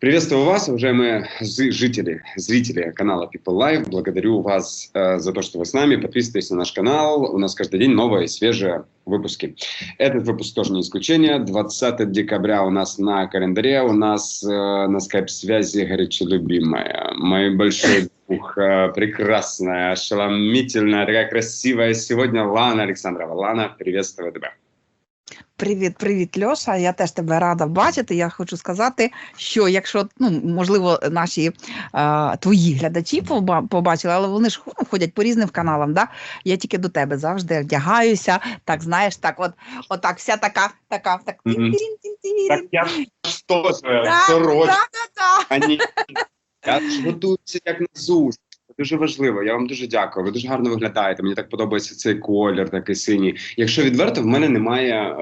Приветствую вас, уважаемые жители, зрители канала People Live. Благодарю вас э, за то, что вы с нами. Подписывайтесь на наш канал. У нас каждый день новые свежие выпуски. Этот выпуск тоже не исключение. 20 декабря у нас на календаре. У нас э, на скайп-связи горячо любимая. Мой большой друг, э, прекрасная, ошеломительная, такая красивая сегодня Лана Александрова. Лана, приветствую тебя. Привіт, привіт, Льоша. Я теж тебе рада бачити. Я хочу сказати, що якщо ну можливо наші е, твої глядачі побачили, але вони ж ну, ходять по різним каналам. Да? Я тільки до тебе завжди вдягаюся. Так знаєш, так, от, от так, вся така, така, так. Так я Да, сорочка. Я ж готуюся як на ЗУС. Дуже важливо. Я вам дуже дякую. Ви дуже гарно виглядаєте. Мені так подобається цей колір, такий синій. Якщо відверто, в мене немає е,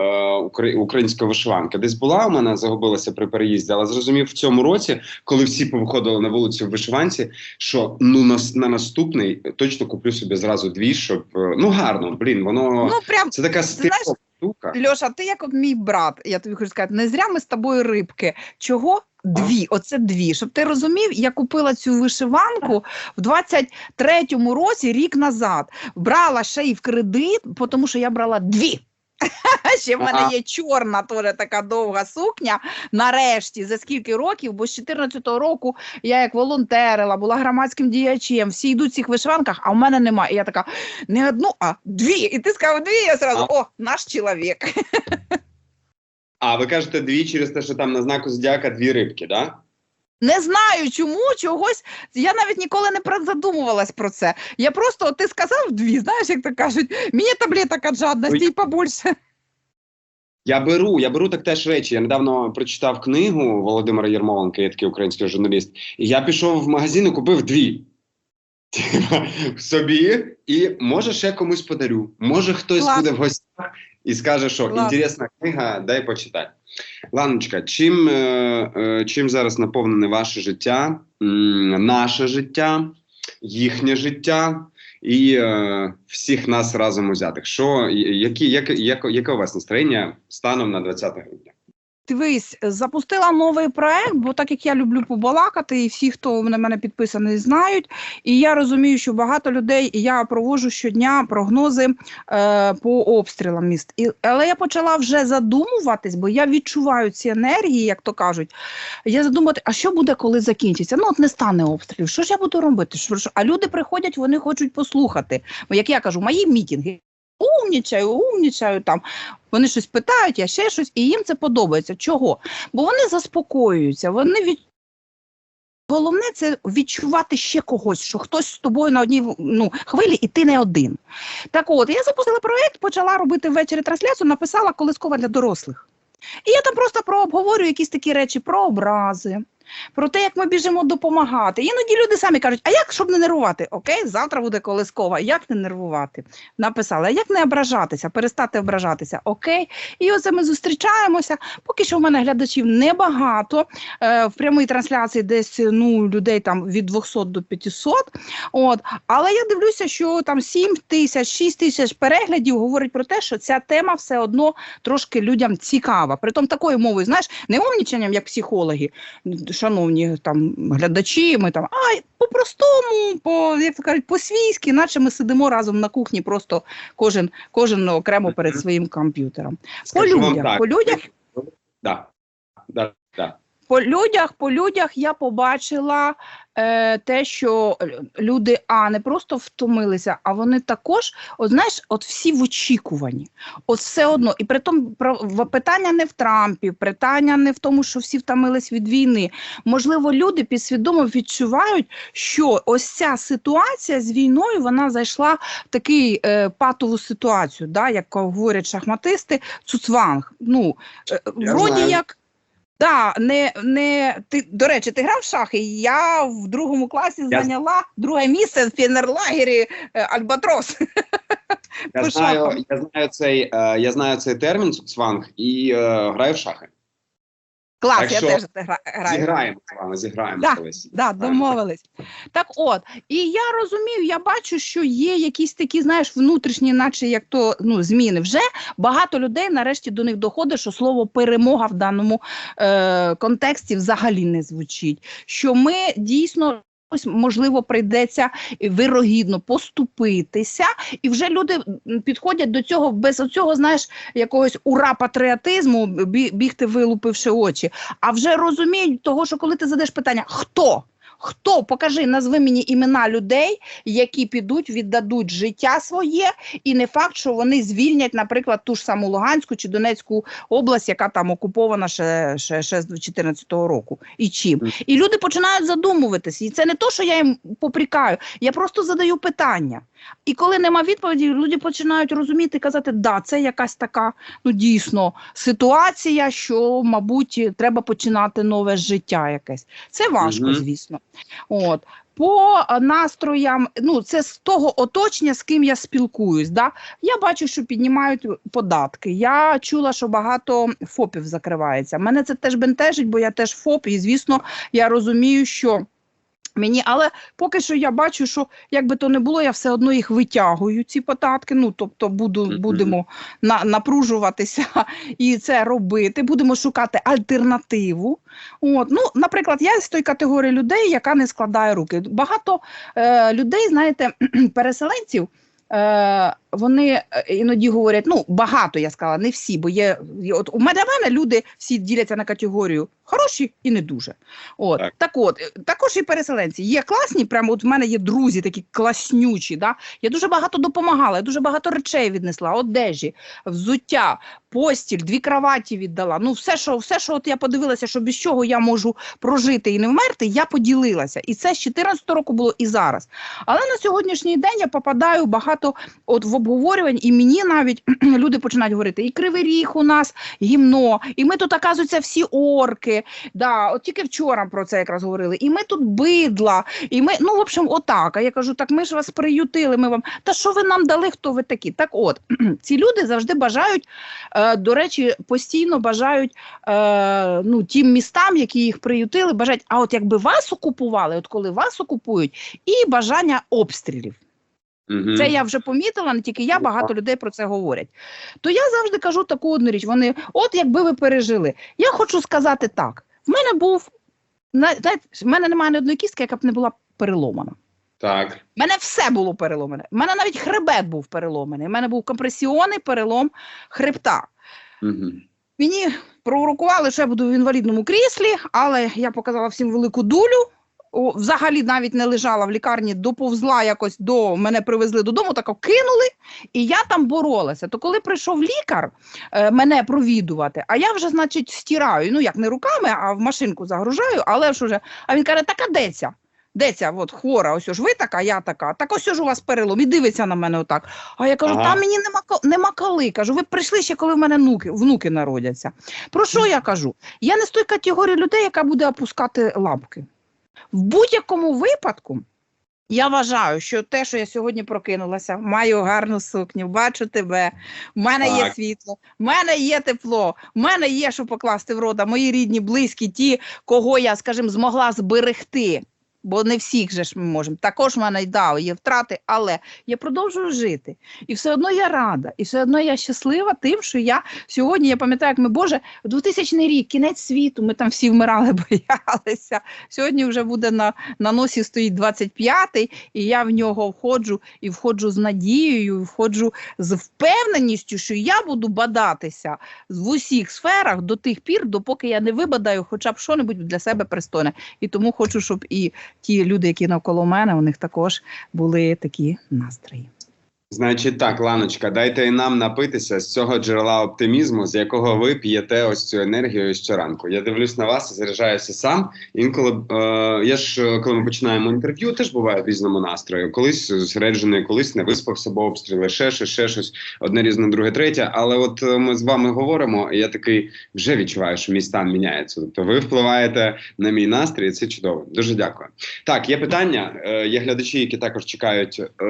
укра- української вишиванки. Десь була у мене загубилася при переїзді, але зрозумів в цьому році, коли всі повиходили на вулицю в вишиванці, що ну на, на наступний точно куплю собі зразу дві, щоб е, ну гарно, блін, воно Ну прям це така штука. Льоша, ти як мій брат, я тобі хочу сказати, не зря ми з тобою рибки. Чого? Дві, оце дві. Щоб ти розумів, я купила цю вишиванку в 23-му році, рік назад. Брала ще й в кредит, тому що я брала дві. Ще в мене Ага. є чорна теж така довга сукня. Нарешті, за скільки років, бо з 14-го року я як волонтерила, була громадським діячем, всі йдуть в цих вишиванках, а в мене немає. І я така, не одну, а дві. І ти сказав дві, я зразу, о, наш чоловік. А ви кажете дві через те, що там на знаку зодіака дві рибки, да? Не знаю, чому чогось. Я навіть ніколи не задумувалась про це. Я просто, от ти сказав дві, знаєш, як то кажуть, мені таблеток від жадності і побольше. Я беру, я беру так теж речі. Я недавно прочитав книгу Володимира Єрмоленка, є такий український журналіст. І я пішов в магазин і купив дві. Собі, і може ще комусь подарю. Може хтось Клас. буде в гостях і скаже, що інтересна книга, дай почитати. Ланочка, чим, е, е, чим зараз наповнене ваше життя, м, наше життя, їхнє життя і е, всіх нас разом узятих? Що, які, як, як, яке у вас настроєння станом на 20 грудня? Дивись, запустила новий проект, бо так як я люблю побалакати, і всі, хто на мене підписаний, знають. І я розумію, що багато людей і я проводжу щодня прогнози е, по обстрілам міст. І, але я почала вже задумуватись, бо я відчуваю ці енергії, як то кажуть. Я задумати, а що буде, коли закінчиться? Ну, от не стане обстрілів. Що ж я буду робити? Що? А люди приходять, вони хочуть послухати. Бо як я кажу, мої мітинги. Умнічаю, умнічаю там. Вони щось питають, я ще щось, і їм це подобається. Чого? Бо вони заспокоюються, вони від. Головне це відчувати ще когось, що хтось з тобою на одній ну, хвилі, і ти не один. Так от, я запустила проєкт, почала робити ввечері трансляцію, написала колискова для дорослих. І я там просто прообговорюю якісь такі речі про образи, про те, як ми біжимо допомагати. Іноді люди самі кажуть, а як, щоб не нервувати? Окей, завтра буде колискова. Як не нервувати? Написала, як не ображатися, перестати ображатися. Окей. І оце ми зустрічаємося. Поки що в мене глядачів небагато. Е, в прямій трансляції десь ну, людей там від 200 до 500. От. Але я дивлюся, що там 7 тисяч, 6 тисяч переглядів говорить про те, що ця тема все одно трошки людям цікава. Притом такою мовою, знаєш, не умнічанням, як психологи, шановні там глядачі, ми там, а по-простому, по, як то кажуть, по-свійськи, наче ми сидимо разом на кухні, просто кожен, кожен окремо перед своїм комп'ютером. По людях, по людях Да. Да, да. По людях, по людях я побачила е, те, що люди а не просто втомилися, а вони також, от знаєш, от всі в очікуванні. От все одно. І при тому про питання не в Трампі, питання не в тому, що всі втомились від війни. Можливо, люди підсвідомо відчувають, що ось ця ситуація з війною вона зайшла в такий е, патову ситуацію, да, як говорять шахматисти, цуцванг. Ну, е, вроді як. Так, не, не ти до речі, ти грав в шахи? Я в другому класі Я- зайняла друге місце в фінерлагері е, Альбатрос. Я знаю, я знаю цей, е, я знаю цей термін цванг, і е, граю в шахи. Клас, Так я що теж гра- граю. Зіграємо з вами, зіграємо Да, колись. Да, домовились. Так от, і я розумію, я бачу, що є якісь такі, знаєш, внутрішні, наче як то ну, зміни. Вже багато людей нарешті до них доходить, що слово перемога в даному е, контексті взагалі не звучить. Що ми дійсно. Ось, можливо, прийдеться вирогідно поступитися, і вже люди підходять до цього без оцього, знаєш, якогось ура патріотизму, бі- бігти вилупивши очі. А вже розуміють того, що коли ти задаєш питання, хто? Хто покажи, назви мені імена людей, які підуть, віддадуть життя своє, і не факт, що вони звільнять, наприклад, ту ж саму Луганську чи Донецьку область, яка там окупована ще, ще, ще з 2014 року. І чим? І люди починають задумуватися. І це не то, що я їм попрікаю, я просто задаю питання. І коли нема відповіді, люди починають розуміти, казати, да, це якась така, ну дійсно, ситуація, що, мабуть, треба починати нове життя якесь. Це важко, звісно. От. По е, настроям, ну це з того оточення, з ким я спілкуюсь. Да? Я бачу, що піднімають податки. Я чула, що багато ФОПів закривається. Мене це теж бентежить, бо я теж ФОП, і звісно, я розумію, що. Мені, але поки що я бачу, що як би то не було, я все одно їх витягую, ці податки. Ну тобто буду, будемо на, напружуватися і це робити. Будемо шукати альтернативу. От, ну, наприклад, я з тої категорії людей, яка не складає руки. Багато е, людей, знаєте, переселенців. Е, вони е, іноді говорять, ну багато я сказала, не всі, бо є, от у мене, мене люди всі діляться на категорію хороші і не дуже. От Так. так, от е, також і переселенці є класні. Прямо от в мене є друзі, такі класнючі. Да? Я дуже багато допомагала, я дуже багато речей віднесла, одежі, взуття, постіль, дві кроваті віддала. Ну, все, що все, що от я подивилася, що без чого я можу прожити і не вмерти, я поділилася. І це з 14 року було і зараз. Але на сьогоднішній день я попадаю багато от в обговорювань, і мені навіть люди починають говорити: і кривий ріг у нас гімно, і ми тут, оказується, всі орки. Да, от тільки вчора про це якраз говорили. І ми тут бидла, і ми, ну, в общем, отак. А я кажу, так ми ж вас приютили, ми вам. Та що ви нам дали, хто ви такі? Так от, ці люди завжди бажають, е, до речі, постійно бажають е, ну, тим містам, які їх приютили, бажають, а от якби вас окупували, от коли вас окупують, і бажання обстрілів. Мгм. Це я вже помітила, не тільки я, багато людей про це говорять. То я завжди кажу таку одну річ. Вони, от якби ви пережили. Я хочу сказати так: в мене був на- знаєте, в мене немає ні одної кістки, яка б не була переломана. Так. У мене все було переломане. У мене навіть хребет був переломаний. У мене був компресіонний перелом хребта. Мгм. Мені пророкували, що я буду в інвалідному кріслі, але я показала всім велику дулю. Взагалі навіть не лежала в лікарні, доповзла якось до мене привезли додому, тако кинули, і я там боролася. То коли прийшов лікар е, мене провідувати, а я вже, значить, стираю, ну як не руками, а в машинку загружаю, але ж уже. А він каже: так а де ця? Де ця от хвора, ось ж ви така, я така, так ось ж у вас перелом, і дивиться на мене отак. А я кажу, Ага. там мені нема, нема коли. Кажу, ви прийшли ще, коли в мене внуки, внуки народяться. Про що я кажу? Я не з тої категорії людей, яка буде опускати лапки. В будь-якому випадку я вважаю, що те, що я сьогодні прокинулася, маю гарну сукню, бачу тебе, в мене є світло, в мене є тепло, в мене є що покласти в рода. мої рідні, близькі, ті, кого я, скажімо, змогла зберегти. Бо не всіх же ж ми можемо. Також в мене й да, є втрати, але я продовжую жити. І все одно я рада, і все одно я щаслива тим, що я сьогодні, я пам'ятаю, як ми, Боже, 2000 рік, кінець світу, ми там всі вмирали, боялися. Сьогодні вже буде на, на носі стоїть 25-й, і я в нього входжу, і входжу з надією, і входжу з впевненістю, що я буду бадатися в усіх сферах до тих пір, допоки я не вибадаю хоча б що-небудь для себе пристойне. І тому хочу, щоб і ті люди, які навколо мене, у них також були такі настрої. Значить, так, Ланочка, дайте і нам напитися з цього джерела оптимізму, з якого ви п'єте ось цю енергію щоранку. Я дивлюсь на вас і заряджаюся сам. Інколи е, я ж е, коли ми починаємо інтерв'ю, теж буває в різному настрою. Колись зосереджений, колись не виспався, бо обстріли, ще щось, ще щось, одне різне, друге, третє. Але от е, ми з вами говоримо, і я такий вже відчуваю, що мій стан міняється. Тобто ви впливаєте на мій настрій, і це чудово. Дуже дякую. Так, є питання. Е, є глядачі, які також чекають е,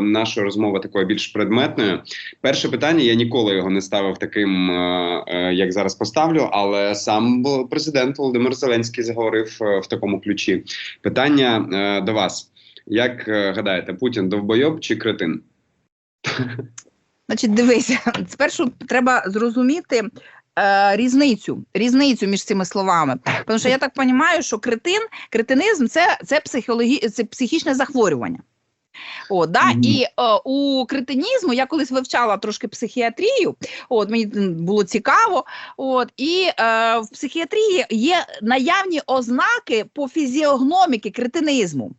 нашу розмову такою більш предметною. Перше питання я ніколи його не ставив таким, е, е, як зараз поставлю, але сам президент Володимир Зеленський заговорив е, в такому ключі. Питання до вас: як гадаєте, Путін довбойоб чи кретин? Значить, дивися, спершу треба зрозуміти різницю, різницю між цими словами. Тому що я так розумію, що кретин, кретинизм це, це, психологі, це психічне захворювання. О, да? Мгм. І е, у кретинізму я колись вивчала трошки психіатрію, от мені було цікаво. От, і е, в психіатрії є наявні ознаки по фізіогноміки кретинизму.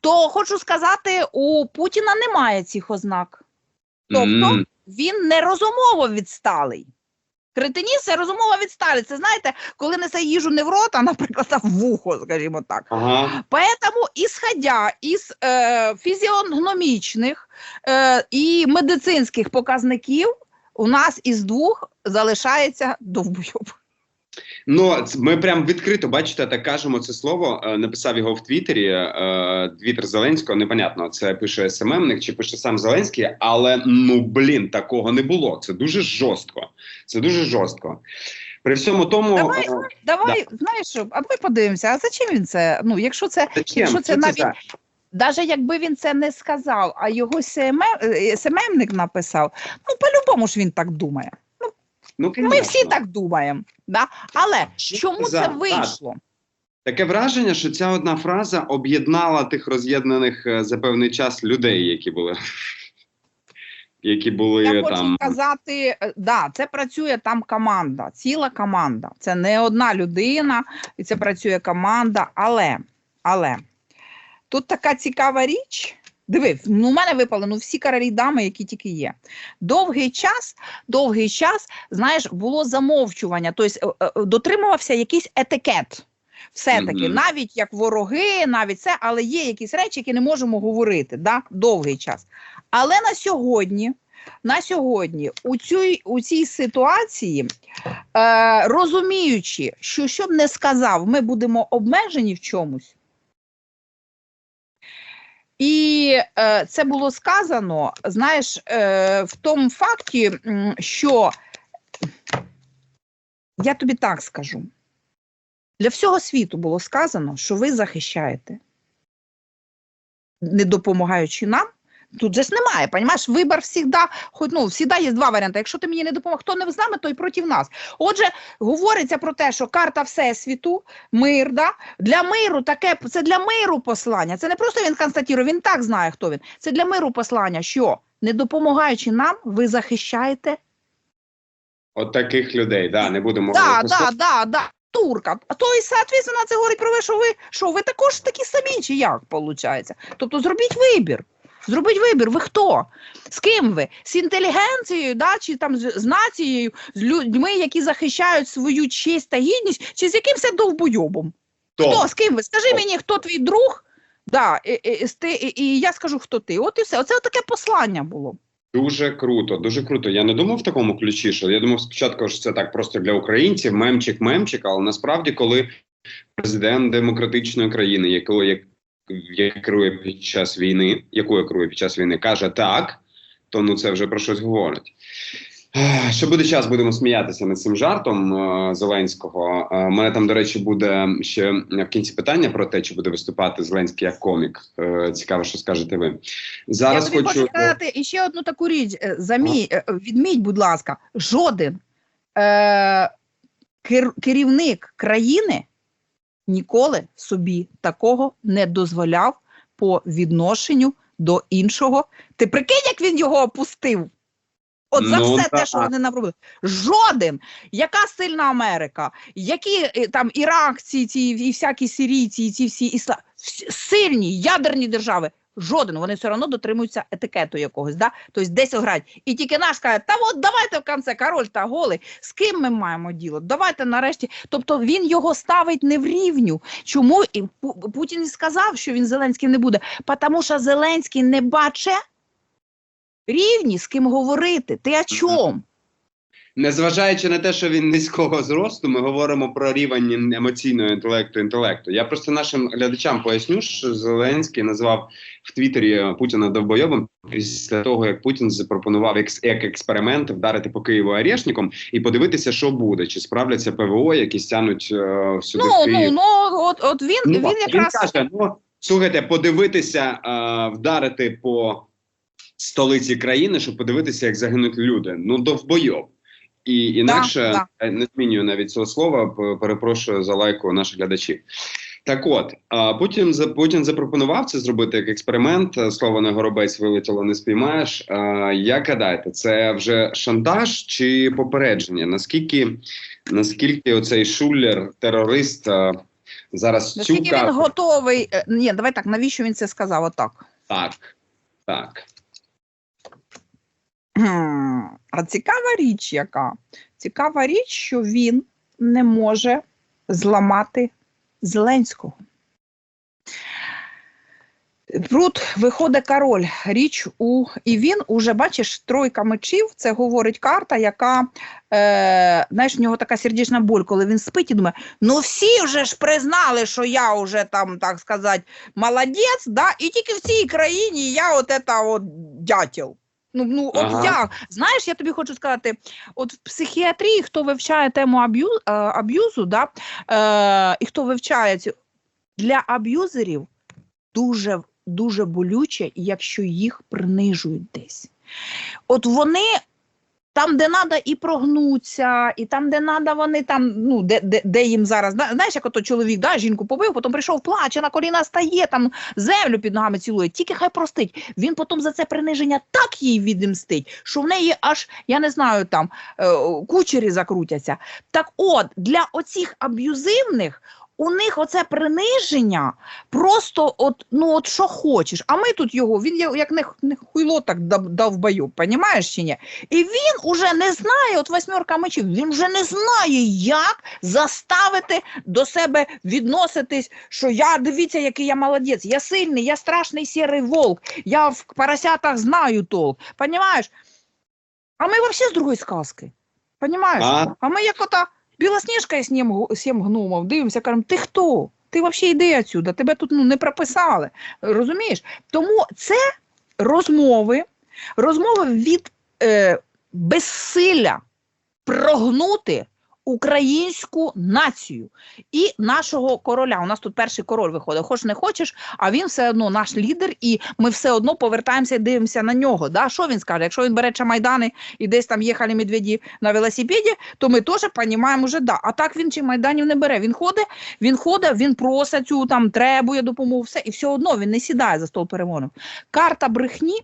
То хочу сказати, у Путіна немає цих ознак. Тобто М, він не розумово відсталий. Кретиніст це розумова відсталий. Це знаєте, коли несе їжу не в рот, а, наприклад, а в вухо, скажімо так. Ага. Поэтому, ісходя із е, фізіогномічних е, і медицинських показників, у нас із двох залишається довбойоб. Ну, ми прям відкрито, бачите, так кажемо це слово. е, Написав його в Твіттері. е, Твіттер Зеленського. Непонятно, це пише СММник чи пише сам Зеленський, але ну блін, такого не було. Це дуже жорстко. Це дуже жорстко. При всьому тому, Давай, е, Давай, знаєш що, а давай подивимося, а зачем він це? Ну, якщо це, зачем? якщо це Що навіть за- навіть якби він це не сказав, а його СММ, е, СММник написав, ну по-любому ж він так думає. Ну, Ми всі так думаємо. Да? Але чому за- це вийшло? Таке враження, що ця одна фраза об'єднала тих роз'єднаних е, за певний час людей, які були. Які були Я хочу сказати, е, да, це працює там команда, ціла команда. Це не одна людина, і це працює команда. Але, але тут така цікава річ. Диви, ну, у мене випали ну, всі королі дами, які тільки є. Довгий час, довгий час, знаєш, було замовчування, тобто е, е, дотримувався якийсь етикет. Все-таки, Мгм. навіть як вороги, навіть це, але є якісь речі, які не можемо говорити да? довгий час. Але на сьогодні, на сьогодні, у цій, у цій ситуації, е, розуміючи, що що б не сказав, ми будемо обмежені в чомусь. І е, це було сказано, знаєш, е, в тому факті, що я тобі так скажу: для всього світу було сказано, що ви захищаєте, не допомагаючи нам. Тут же ж немає, понімаєш, вибір завжди, хоч ну, завжди є два варіанти. Якщо ти мені не допомог, хто не з нами, той проти нас. Отже, говориться про те, що карта Всесвіту, мир, да? для миру таке, це для миру послання. Це не просто він констатує, він так знає, хто він. Це для миру послання, що не допомагаючи нам, ви захищаєте От таких людей, да, не будемо Да, да, да, да. Турка. А то і, соответственно, це говорить про ви, що ви що ви також такі самі, чи як виходить? Тобто зробіть вибір. Зробіть вибір, ви хто? З ким ви? З інтелігенцією, да? чи там з, з нацією, з людьми, які захищають свою честь та гідність, чи з якимось довбойобом? Хто? Хто? З ким ви? Скажи Хто? мені, хто твій друг? Да, і, і, і, і, і я скажу, хто ти. От і все. Оце таке послання було. Дуже круто, дуже круто. Я не думав в такому ключі, що я думав спочатку, що це так просто для українців, мемчик, мемчик, але насправді, коли президент демократичної країни, якою як, як керує під час війни, якою керує під час війни, каже так, то ну це вже про щось говорить. Ще буде час, будемо сміятися над цим жартом е, Зеленського. Е, У мене там, до речі, буде ще в кінці питання про те, чи буде виступати Зеленський як комік. Е, Цікаво, що скажете ви. Зараз Я тобі хочу сказати іще одну таку річ. Е, Замій, е, відміть, будь ласка, жоден е, кер, керівник країни ніколи собі такого не дозволяв по відношенню до іншого. Ти прикинь, як він його опустив? От за Ну, все те, що вони наробили. Жоден. Яка сильна Америка, які е, там іракці, ці і всякі сирійці, і ці всі ісла... сильні ядерні держави. Жоден, вони все одно дотримуються етикету якогось, да? тобто десь грають. І тільки наш каже, та от давайте в кінці король та голий, з ким ми маємо діло? Давайте нарешті. Тобто він його ставить не в рівню. Чому і Путін сказав, що він Зеленським не буде? Тому що Зеленський не бачить рівні, з ким говорити. Ти о чому? Незважаючи на те, що він низького зросту, ми говоримо про рівень емоційного інтелекту інтелекту. Я просто нашим глядачам поясню, що Зеленський назвав в Твіттері Путіна довбойовим після того, як Путін запропонував як експеримент вдарити по Києву арешником і подивитися, що буде, чи справляться ПВО, які стягнуть е, сюди в Ну, Київ. ну, ну, от, от він, Ну, він так, якраз каже: ну слухайте, подивитися, е, вдарити по столиці країни, щоб подивитися, як загинуть люди. Ну довбойоб. І інакше да. е, не змінюю навіть цього слова. Перепрошую за лайку наших глядачів. Так от, Путін Путін запропонував це зробити як експеримент. е, Слово на горобець вилетіло, не спіймаєш. Як гадаєте, це вже шантаж чи попередження? Наскільки наскільки оцей шулер, терорист а, зараз наскільки цюка? він готовий. е, Ні, давай так, навіщо він це сказав? Отак. Так, так. А цікава річ, яка? Цікава річ, що він не може зламати Зеленського. Тут виходить король. Річ у і він уже бачиш тройка мечів. Це говорить карта, яка е, знаєш, в нього така сердечна боль, коли він спить і думає: ну всі вже ж признали, що я вже там, так сказати, молодець, да, і тільки в цій країні я от ета от дятел. Ну, ну от Ага. як? Знаєш, я тобі хочу сказати, от в психіатрії, хто вивчає тему аб'ю, е, аб'юзу, да, е, і хто вивчає цю, для аб'юзерів дуже, дуже болюче, якщо їх принижують десь. От вони там, де треба, і прогнуться, і там, де треба, вони там, ну, де, де, де їм зараз. Знаєш, як ото чоловік да, жінку побив, потім прийшов, плаче, на коліна стає, там землю під ногами цілує. Тільки хай простить. Він потім за це приниження так їй відмстить, що в неї аж, я не знаю, там е, кучері закрутяться. Так от, для оцих аб'юзивних. У них оце приниження просто от, ну от що хочеш. А ми тут його, він як не, не хуйло так дав, дав бою, понімаєш чи ні? І він уже не знає, от восьмерка мечів, він вже не знає, як заставити до себе відноситись, що я дивіться, який я молодець, я сильний, я страшний сірий волк, я в поросятах знаю толк. Понімаєш? А ми взагалі з другої сказки. Понімаєш? А? А ми як ота білосніжка і сім, сім гномов, дивимося, кажемо, ти хто? Ти взагалі йди отсюда, тебе тут ну, не прописали. Розумієш? Тому це розмови, розмови від е, безсилля прогнути українську націю і нашого короля. У нас тут перший король виходить, хоч не хочеш, а він все одно наш лідер, і ми все одно повертаємося і дивимося на нього. Да? Що він скаже? Якщо він бере Чамайдани і десь там їхали медведі на велосипеді, то ми теж розуміємо, вже да. А так він чи майданів не бере. Він ходить, він ходить, він просить цю там требує допомогу, все, і все одно він не сідає за стол перемовин. Карта брехні.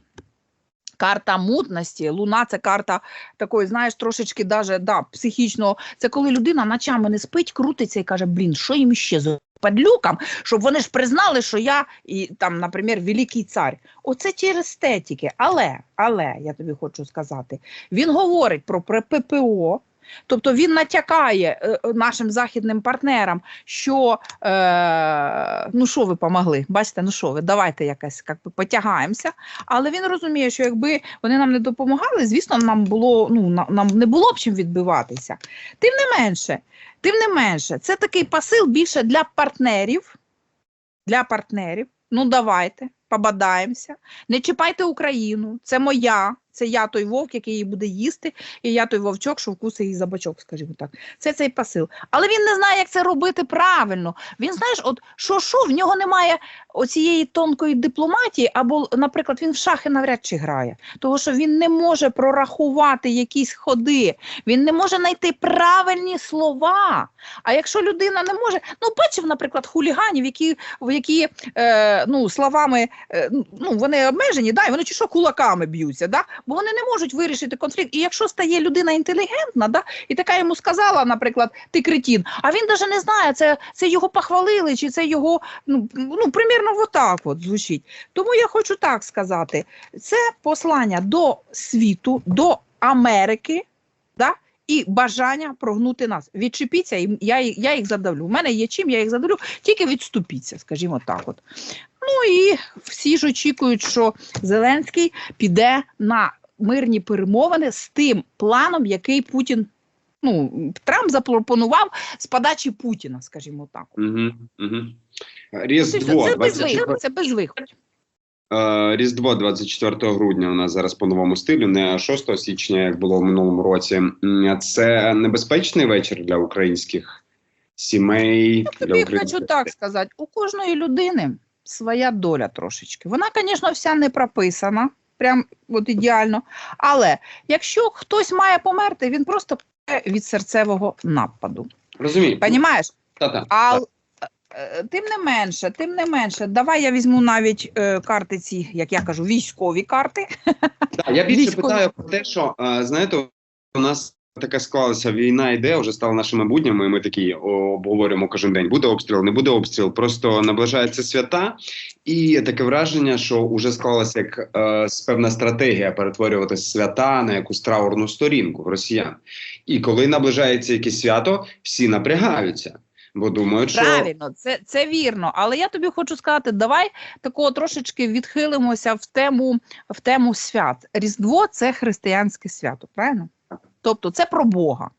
Карта мутності, луна це карта такої, знаєш, трошечки даже, да, психічного. Це коли людина ночами не спить, крутиться і каже: блін, що їм ще з падлюкам, щоб вони ж признали, що я і там, наприклад, великий цар. Оце те тільки. Але, але я тобі хочу сказати, він говорить про ППО. Тобто він натякає е, е, нашим західним партнерам, що е, ну що ви помогли? Бачите, ну що ви, давайте якось як би, потягаємося. Але він розуміє, що якби вони нам не допомагали, звісно, нам було ну нам не було б чим відбиватися. Тим не менше, тим не менше, це такий посил більше для партнерів. Для партнерів. Ну давайте, побадаємося. Не чіпайте Україну. Це моя. Це я той вовк, який її буде їсти, і я той вовчок, що вкусить її за бочок, скажімо так. Це цей посил. Але він не знає, як це робити правильно. Він знаєш, от що що в нього немає оцієї тонкої дипломатії, або, наприклад, він в шахи навряд чи грає, тому що він не може прорахувати якісь ходи, він не може знайти правильні слова. А якщо людина не може, ну бачив, наприклад, хуліганів, які, які е, ну, словами е, ну, вони обмежені, да, і вони чи що кулаками б'ються, да? Бо вони не можуть вирішити конфлікт. І якщо стає людина інтелігентна, да, і така йому сказала, наприклад, ти кретін, а він навіть не знає, це, це його похвалили, чи це його, ну, ну примірно отак от звучить. Тому я хочу так сказати: це послання до світу, до Америки. Да? І бажання прогнути нас. Відчепіться, і я, я їх задавлю. У мене є чим, я їх задавлю, тільки відступіться, скажімо так. От. Ну і всі ж очікують, що Зеленський піде на мирні перемовини з тим планом, який Путін. Ну, Трамп запропонував з подачі Путіна, скажімо так. Угу, угу. Це, Різдво, це, без 24 виходу, це без виходу. Е, Різдво 24 грудня у нас зараз по новому стилю, не 6 січня, як було в минулому році. Це небезпечний вечір для українських сімей. для Тобі українських хочу так сказати: у кожної людини своя доля трошечки. Вона, звісно, вся не прописана, прям от ідеально. Але якщо хтось має померти, він просто від серцевого нападу. Розумію. Понімаєш? Та-та. А е, тим не менше, тим не менше, давай я візьму навіть е, карти ці, як я кажу, військові карти. Так, я більше Військові. питаю про те, що е, знаєте, у нас така склалася війна, йде вже стала нашими буднями. і Ми такі обговорюємо кожен день. Буде обстріл, не буде обстріл. Просто наближаються свята, і таке враження, що вже склалася як е, певна стратегія перетворювати свята на якусь траурну сторінку в росіян. І коли наближається якесь свято, всі напрягаються, бо думають, що Правильно, це, це вірно. Але я тобі хочу сказати, давай такого трошечки відхилимося в тему, в тему свят. Різдво це християнське свято, правильно? Тобто це про Бога.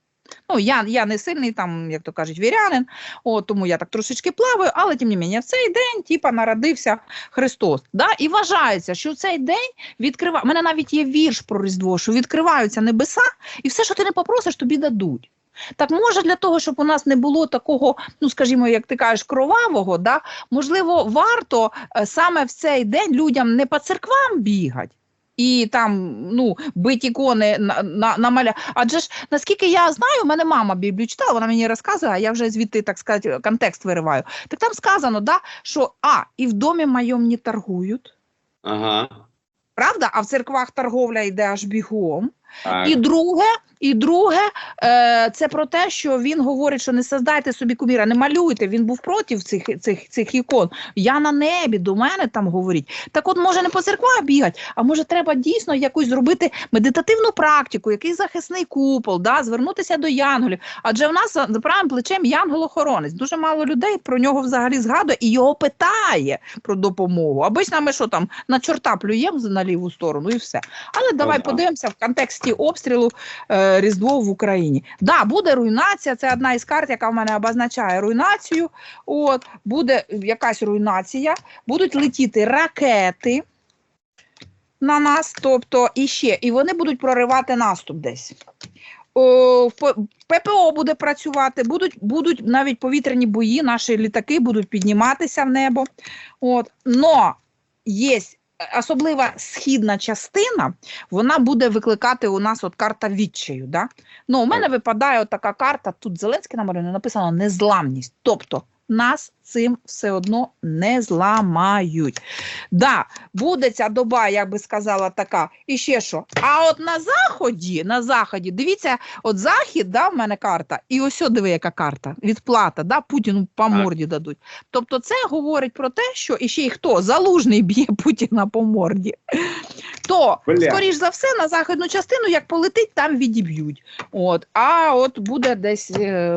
Ну, я, я не сильний там, як то кажуть, вірянин, о, тому я так трошечки плаваю, але тим не менше, в цей день типа народився Христос. Да? І вважається, що цей день відкриває. У мене навіть є вірш про Різдво, що відкриваються небеса, і все, що ти не попросиш, тобі дадуть. Так може для того, щоб у нас не було такого, ну скажімо, як ти кажеш, кровавого, да, можливо, варто е, саме в цей день людям не по церквам бігати. І там ну бить ікони на, на, на маля. Адже ж наскільки я знаю, у мене мама Біблію читала, вона мені розказує, а я вже звідти так сказати контекст вириваю. Так там сказано, да, що а і в домі моєму не торгують, ага, правда? А в церквах торговля йде аж бігом. Так. І друге, і друге, е, це про те, що він говорить, що не создайте собі куміра, не малюйте. Він був проти цих, цих, цих ікон. Я на небі, до мене там говорить. Так от, може, не по церквах бігати, а може, треба дійсно якусь зробити медитативну практику, якийсь захисний купол, да, звернутися до янголів. Адже в нас за за правим плечем янгол-охоронець. Дуже мало людей про нього взагалі згадує і його питає про допомогу. Обично ми що там на чорта плюємо на ліву сторону і все. Але давай Ага. подивимося в контексті обстрілу е, Різдво в Україні. Да, буде руйнація. Це одна із карт, яка в мене обозначає руйнацію. От буде якась руйнація, будуть летіти ракети на нас, тобто і ще, і вони будуть проривати наступ десь. О, ППО буде працювати, будуть, будуть навіть повітряні бої, наші літаки будуть підніматися в небо. От. Но є особлива східна частина, вона буде викликати у нас от карта відчаю. Да? Ну, у мене випадає от така карта, тут Зеленський намалював, написано незламність. Тобто нас цим все одно не зламають. Да, буде ця доба, як би сказала, така. І ще що? А от на заході, на заході, дивіться, от захід, да, в мене карта, і ось диви, яка карта, відплата, да, Путіну по Так. морді дадуть. Тобто це говорить про те, що і ще й хто залужний б'є Путіна по морді. То, Бля. скоріш за все, на західну частину, як полетить, там відіб'ють. От, а от буде десь е,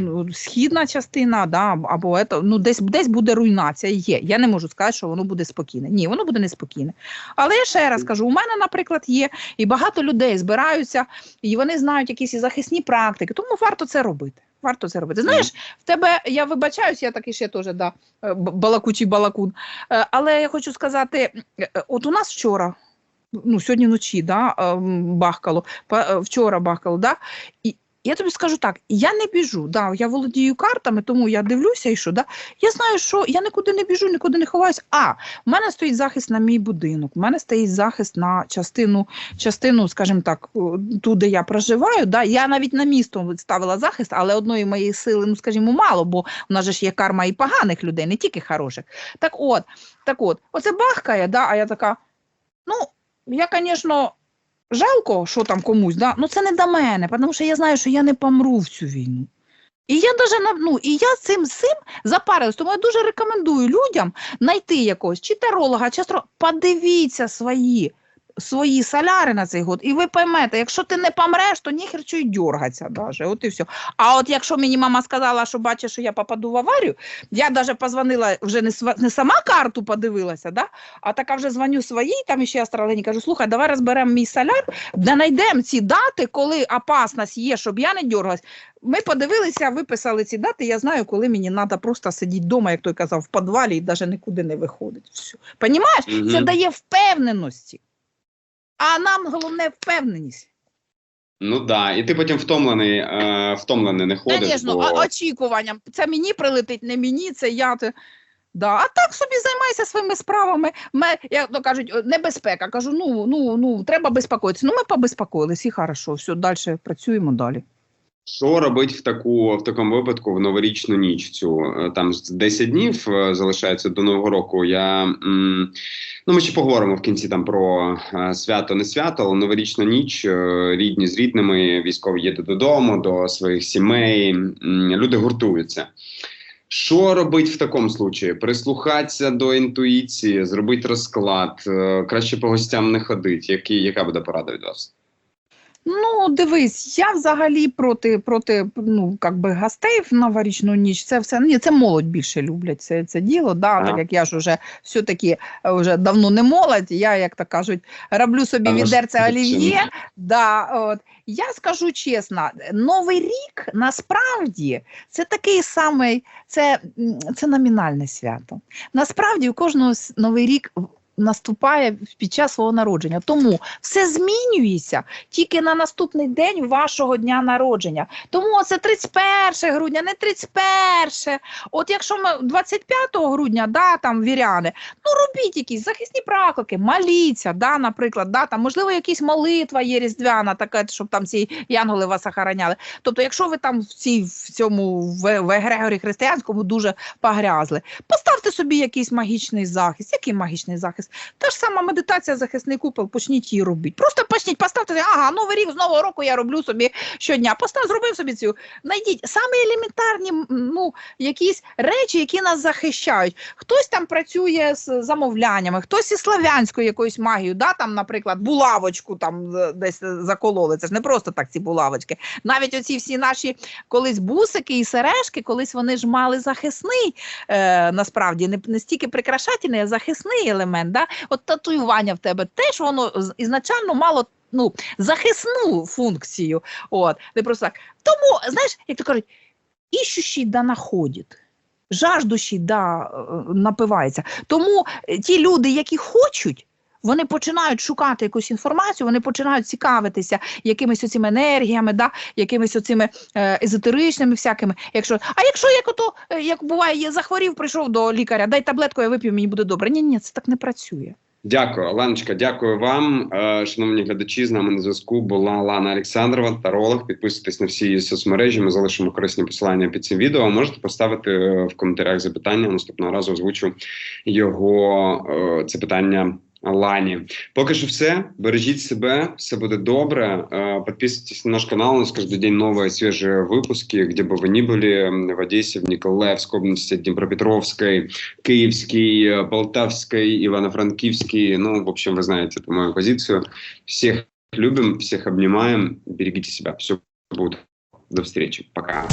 ну, східна частина, да, або ето, ну, десь, десь буде руйнація. Є. Я не можу сказати, що воно буде спокійне. Ні, воно буде неспокійне. Але я ще раз кажу: у мене, наприклад, є, і багато людей збираються, і вони знають якісь і захисні практики, тому варто це робити. Варто це робити. Знаєш, в тебе я вибачаюсь, я такий ще теж да, е, балакучий балакун. Е, Але я хочу сказати: е, от у нас вчора, ну сьогодні вночі, да, бахкало, е, вчора бахкало, да, і я тобі скажу так: я не біжу. Да, я володію картами, тому я дивлюся і що. Да, я знаю, що я нікуди не біжу, нікуди не ховаюся. А в мене стоїть захист на мій будинок, в мене стоїть захист на частину, частину, скажімо так, ту, де я проживаю. Да, я навіть на місто ставила захист, але одної моєї сили, ну скажімо, мало, бо в нас же ж є карма і поганих людей, не тільки хороших. Так от, так от, оце бахкає, да, а я така, ну, я, звісно, жалко, що там комусь, да, але це не до мене, тому що я знаю, що я не помру в цю війну. І я даже ну, і я цим цим запарилась. Тому я дуже рекомендую людям знайти якогось чи таролога, чи астро... подивіться свої свої соляри на цей год, і ви поймете, якщо ти не помреш, то ніхер чого й дергатися даже, от і все. А от якщо мені мама сказала, що бачить, що я попаду в аварію, я навіть позвонила, вже не, сва- не сама карту подивилася, да? а така вже дзвоню своїй, там ще астрологині, кажу, слухай, давай розберемо мій соляр, де знайдемо ці дати, коли опасність є, щоб я не дергалась. Ми подивилися, виписали ці дати, я знаю, коли мені треба просто сидіти вдома, як той казав, в підвалі і навіть нікуди не виходить. Все. Понімаєш? Мгм. Це дає впевненості. А нам головне впевненість. Ну да, і ти потім втомлений, е, втомлений не ходиш. Звісно, бо... очікуванням. Це мені прилетить, не мені, це я. Це... Да. А так собі займайся своїми справами. Ми, як то кажуть, небезпека. Кажу, ну, ну, ну, треба безпокоїтися. Ну, ми побезпокоїлись, і хорошо, все, далі працюємо далі. Що робить в таку в такому випадку в новорічну ніч? Цю Е, там 10 днів е, залишається до нового року. Я ну ми ще поговоримо в кінці там про е, свято, не свято, але новорічна ніч. Рідні з рідними, військові їдуть додому, до своїх сімей. Люди гуртуються. Що робить в такому случаї? Прислухатися до інтуїції, зробити розклад, краще по гостям не ходити. Які, яка буде порада від вас? Ну, дивись, я взагалі проти, проти ну, как би, гостей в новорічну ніч. Це все ні, це молодь більше люблять це, це діло. Да, Ага. так як я ж уже все-таки е, вже давно не молодь, я, як то кажуть, роблю собі відерце олів'є. Да, от. Я скажу чесно, Новий рік насправді це такий самий, це, це номінальне свято. Насправді у кожного Новий рік наступає під час свого народження. Тому все змінюється тільки на наступний день вашого дня народження. Тому це 31 грудня, не 31. От якщо ми 25 грудня, да, там віряни, ну робіть якісь захисні практики, моліться, да, наприклад, да, там, можливо, якась молитва є різдвяна, така, щоб там ці янголи вас охороняли. Тобто, якщо ви там в, цій, в цьому в, в егрегорі християнському дуже погрязли, поставте собі якийсь магічний захист. Який магічний захист? Та ж сама медитація, захисний купол, почніть її робити. Просто почніть, поставте, ага, новий рік з нового року я роблю собі щодня. Постав, зробив собі цю. Найдіть самі елементарні ну, якісь речі, які нас захищають. Хтось там працює з замовляннями, хтось із славянською якоюсь магією, да, там, наприклад, булавочку там е, десь е, закололи. Це ж не просто так ці булавочки. Навіть оці всі наші колись бусики і сережки, колись вони ж мали захисний, е, насправді, не, не стільки прикрашательний, а захисний елемент. Да? От татуювання в тебе теж воно ізначально мало. Ну, захисну функцію. От, не просто так. Тому, знаєш, як то кажуть, іщущий да находить. Жаждущий да е, напивається. Тому е, ті люди, які хочуть, вони починають шукати якусь інформацію, вони починають цікавитися якимись оцими енергіями, да, якимись оцими е, езотеричними всякими. Якщо, а якщо як ото, е, як буває, я захворів, прийшов до лікаря, дай таблетку, я вип'ю, мені буде добре. Ні, ні, це так не працює. Дякую, Оленочка, дякую вам. Е, Шановні глядачі, з нами на зв'язку була Лана Олександрова, таролог. Підписуйтесь на всі її соцмережі. Ми залишимо корисні посилання під цим відео. Можете поставити в коментарях запитання. Наступного разу озвучу його це питання. Лані, поки що все. Бережіть себе, все буде добре. Э, Подписывайтесь на наш канал. У нас каждый день новые свежие выпуски, где бы вы ни были, м, в Одессе, в Николаевской области, Днепропетровской, Киевский, э, Полтавской, Ивано-Франкивский. Ну, в общем, вы знаете эту мою позицию. Всех любим, всех обнимаем. Берегите себя. Все будет. До встречи. Пока.